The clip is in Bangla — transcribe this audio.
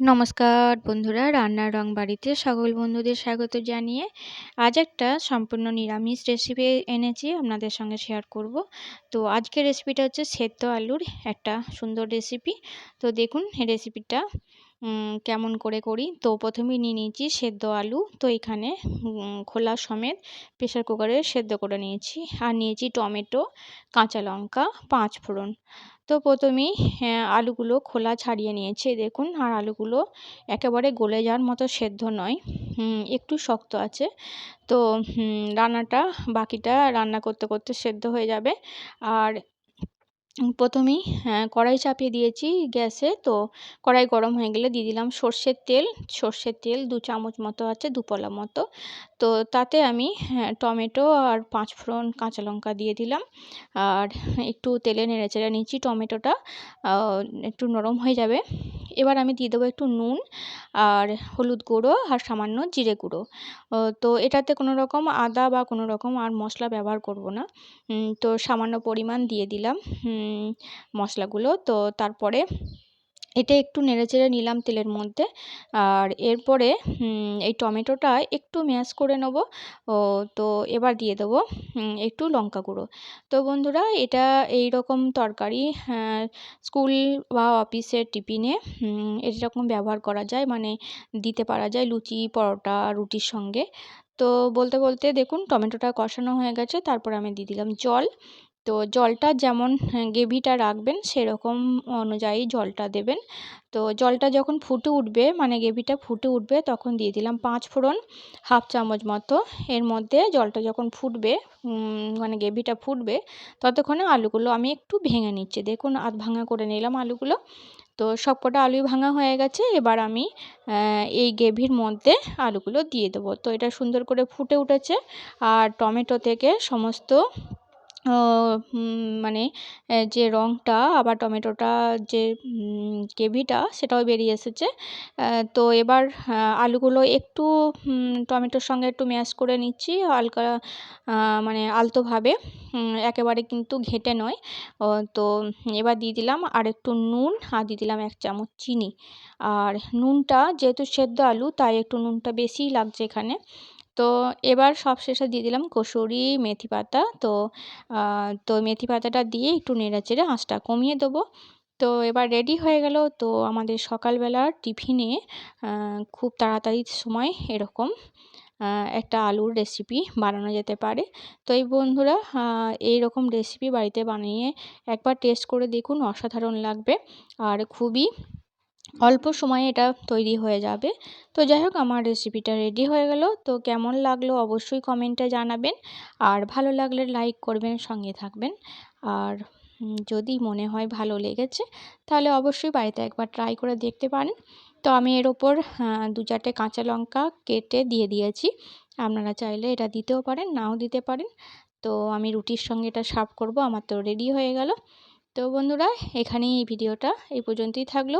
নমস্কার বন্ধুরা, রান্নার রং বাড়িতে সকল বন্ধুদের স্বাগত জানিয়ে আজ একটা সম্পূর্ণ নিরামিষ রেসিপি এনেছি, আপনাদের সঙ্গে শেয়ার করব। তো আজকের রেসিপিটা হচ্ছে সেদ্ধ আলুর একটা সুন্দর রেসিপি তো দেখুন রেসিপিটা কেমন করে করি। তো প্রথমেই নিয়ে নিয়েছি সেদ্ধ আলু। তো এখানে খোলা সমেত প্রেশার কুকারে সেদ্ধ করে নিয়েছি। আর নিয়েছি টমেটো, কাঁচা লঙ্কা, পাঁচ ফোড়ন। তো প্রথমেই আলুগুলো খোলা ছাড়িয়ে নিয়েছি। দেখুন, আর আলুগুলো একেবারে গলে যাওয়ার মতো সেদ্ধ নয়। একটু শক্ত আছে। তো রান্নাটা, বাকিটা রান্না করতে করতে সেদ্ধ হয়ে যাবে। আর প্রথমেই হ্যাঁ কড়াই চাপিয়ে দিয়েছি গ্যাসে। তো কড়াই গরম হয়ে গেলে দিয়ে দিলাম সর্ষের তেল। সর্ষের তেল দু চামচ মতো আছে দুপলা মতো। তো তাতে আমি হ্যাঁ টমেটো আর পাঁচ ফোড়ন কাঁচা লঙ্কা দিয়ে দিলাম। আর একটু তেলে নেড়ে চেড়ে নিচ্ছি টমেটোটা। একটু নরম হয়ে যাবে। এবার আমি দিয়ে দেবো একটু নুন আর হলুদ গুঁড়ো আর সামান্য জিরে গুঁড়ো। তো এটাতে কোনো রকম আদা বা কোনো রকম আর মশলা ব্যবহার করব না। তো সামান্য পরিমাণ দিয়ে দিলাম মশলাগুলো। তো তারপরে এটা একটু নেড়েচেড়ে নিলাম তেলের মধ্যে। আর এরপরে এই টমেটোটা একটু ম্যাশ করে নেব। তো এবার দিয়ে দেবো একটু লঙ্কা গুঁড়ো। তো বন্ধুরা, এটা এই রকম তরকারি স্কুল বা অফিসের টিফিনে এরকম ব্যবহার করা যায়। মানে দিতে পারা যায় লুচি, পরোটা, রুটির সঙ্গে। তো বলতে বলতে দেখুন, টমেটোটা কষানো হয়ে গেছে। তারপর আমি দিয়ে দিলাম জল। তো জলটা যেমন গ্রেভিটা রাখবেন সেরকম অনুযায়ী জলটা দেবেন। তো জলটা যখন ফুটে উঠবে মানে গ্রেভিটা ফুটে উঠবে, তখন দিয়ে দিলাম পাঁচ ফোড়ন, হাফ চামচ মতো। এর মধ্যে জলটা যখন ফুটবে মানে গ্রেভিটা ফুটবে, ততক্ষণে আলুগুলো আমি একটু ভেঙে নিচ্ছি। দেখুন, আধ ভাঙা করে নিলাম আলুগুলো। তো সব কটা আলুই ভাঙা হয়ে গেছে, এবার আমি এই গ্রেভির মধ্যে আলুগুলো দিয়ে দেবো। তো এটা সুন্দর করে ফুটে উঠেছে। আর টমেটো থেকে সমস্ত মানে যে রঙটা আবার টমেটোটা যে গ্রেভিটা সেটাও বেরিয়ে এসেছে। তো এবার আলুগুলো একটু টমেটোর সঙ্গে একটু ম্যাশ করে নিচ্ছি, হালকা মানে আলতোভাবে একেবারে কিন্তু ঘেঁটে নয়। তো এবার দিয়ে দিলাম আর একটু নুন আর দিয়ে দিলাম এক চামচ চিনি। আর নুনটা যেহেতু সেদ্ধ আলু, তাই একটু নুনটা বেশিই লাগছে এখানে। তো এবার সব শেষে দিয়ে দিলাম কসুরি, মেথি পাতা। তো তো মেথি পাতাটা দিয়ে একটু নেড়ে চেড়ে আঁচটা কমিয়ে দেবো। তো এবার রেডি হয়ে গেল। তো আমাদের সকালবেলার টিফিনে খুব তাড়াতাড়ি সময় এরকম একটা আলুর রেসিপি বানানো যেতে পারে। তো এই বন্ধুরা এই রকম রেসিপি বাড়িতে বানিয়ে একবার টেস্ট করে দেখুন, অসাধারণ লাগবে। আর খুবই অল্প সময়ে এটা তৈরি হয়ে যাবে। তো যাই হোক, আমার রেসিপিটা রেডি হয়ে গেল। তো কেমন লাগল অবশ্যই কমেন্টে জানাবেন। আর ভালো লাগলে লাইক করবেন, সঙ্গে থাকবেন। আর যদি মনে হয় ভালো লেগেছে, তাহলে অবশ্যই বাড়িতে একবার ট্রাই করে দেখতে পারেন। তো আমি এর ওপর দু চারটে কাঁচা লঙ্কা কেটে দিয়ে দিয়েছি। আপনারা চাইলে এটা দিতেও পারেন, নাও দিতে পারেন। তো আমি রুটির সঙ্গে এটা সার্ভ করব, আমার তো রেডি হয়ে গেল। তো বন্ধুরা, এখানেই এই ভিডিওটা এই পর্যন্তই থাকল।